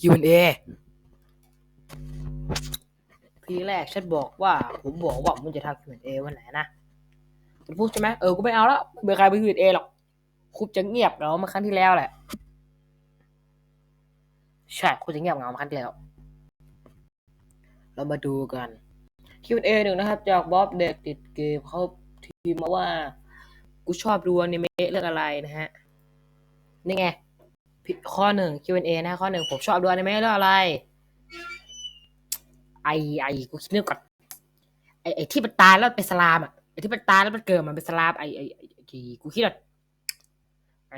Q&A ทีแรกฉันบอกว่า ผมบอกว่ามึงจะทำ Q&A วันไหนนะคุณพูดใช่ไหมเออกูไม่เอาแล้วไม่ใครไป Q&A หรอกคุบจะเงียบเหงามาครั้งที่แล้วแหละ ใช่คุบจะเงียบเงาเมาครั้งที่แล้ว เรามาดูกัน Q&A หนึ่งนะครับ จากบ๊อบเด็กติดเกมเขาทีมมาว่า กูชอบดูอนิเมะเรื่องอะไรนะฮะนี่ไง ข้อหนึ่ง Q&A นะข้อหนึ่งผมชอบดูอนิเมะเรื่องอะไร ไอไอกูคิดนึกก่อนไอไอที่มันตายแล้วเป็นสลามอะไอที่มันตายแล้วมันเกิดมันเป็นสลามไอไอไอกูคิดว่าไอ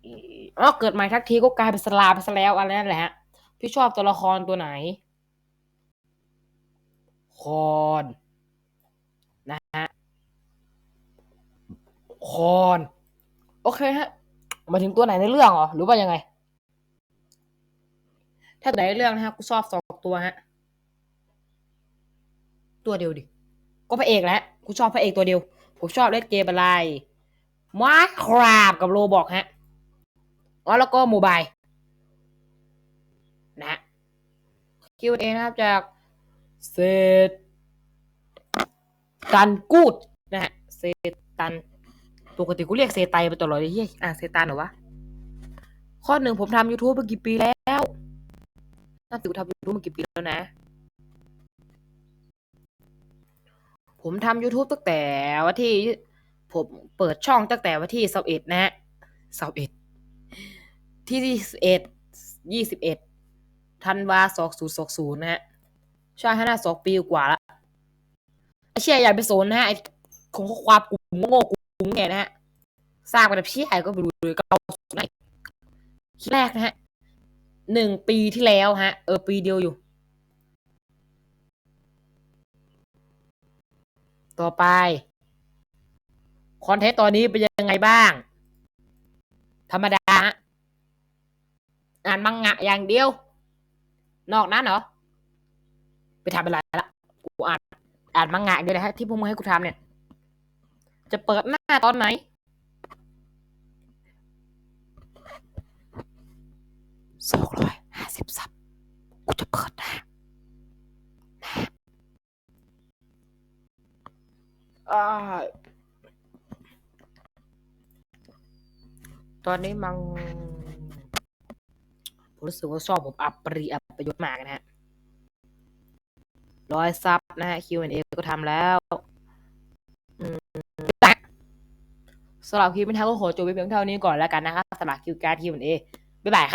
ไอ้อ๋อเกิดใหม่ทักทีก็กลายเป็นสลามไปซะแล้วอะไรนั่นแหละฮะพี่ชอบตัวละครตัวไหนคอนนะฮะคอน โอเคฮะ มาถึงตัวไหนในเรื่องเหรอหรือว่ายังไง ถ้าตัวไหนในเรื่องนะฮะกูชอบสองตัวฮะตัวเดียวดิก็พระเอกแหละกูชอบพระเอกตัวเดียว ผมชอบเล่นเกมอะไรมาคราบกับโรบอกฮะอ๋อแล้วก็โมบายนะฮะ Q&A นะครับจากเซตันกูดนะฮะเซตัน ปกติกูเรียกเซไตไปตลอดเลยเฮียอะเซตันเหรอวะ ข้อหนึ่งผมทำ YouTube มากี่ปีแล้วน่าจะกูทำ YouTube มากี่ปีแล้วนะ ผมทำ YouTube ตั้งแต่วันที่ ผมเปิดช่องตั้งแต่วันที่สิบเอ็ดนะฮะสิบเอ็ดที่สิบเอ็ดยี่สิบเอ็ดธันวาสองศูนย์สองศูนย์นะฮะใช่ฮะน่าสองปีกว่าละไอเชี่ยอย่าไปสนนะฮะไอของข้อความกลุ่มโง่กู ลุ่มเนี่ยนะฮะสร้างมาแต่พี่ใหญ่ก็ไปดูเลยเก้าศูนย์ไหนที่แรกนะฮะหนึ่งปีที่แล้วฮะ เออ ปีเดียวอยู่ ต่อไป คอนเทนต์ตอนนี้เป็นยังไงบ้าง ธรรมดาฮะอ่านมังงะอย่างเดียว นอกนั้นเหรอ ไปทำอะไรละกูอ่าน อ่านมังงะเดียวเลยฮะที่พวกมึงให้กูทำเนี่ย จะเปิดหน้าตอนไหน สองร้อยห้าสิบซับกูจะเปิดหน้าอ่าตอนนี้มังผมรู้สึกว่าชอบผมอัปปรีอัปประโยชน์มากนะฮะร้อยซับนะฮะ Q&A ก็ทำแล้วอืม สำหรับคลิปนี้ก็ขอจบไปเพียงเท่านี้ก่อนแล้วกันนะครับสำหรับคิวการ์ทีมเอบ๊ายบายครับ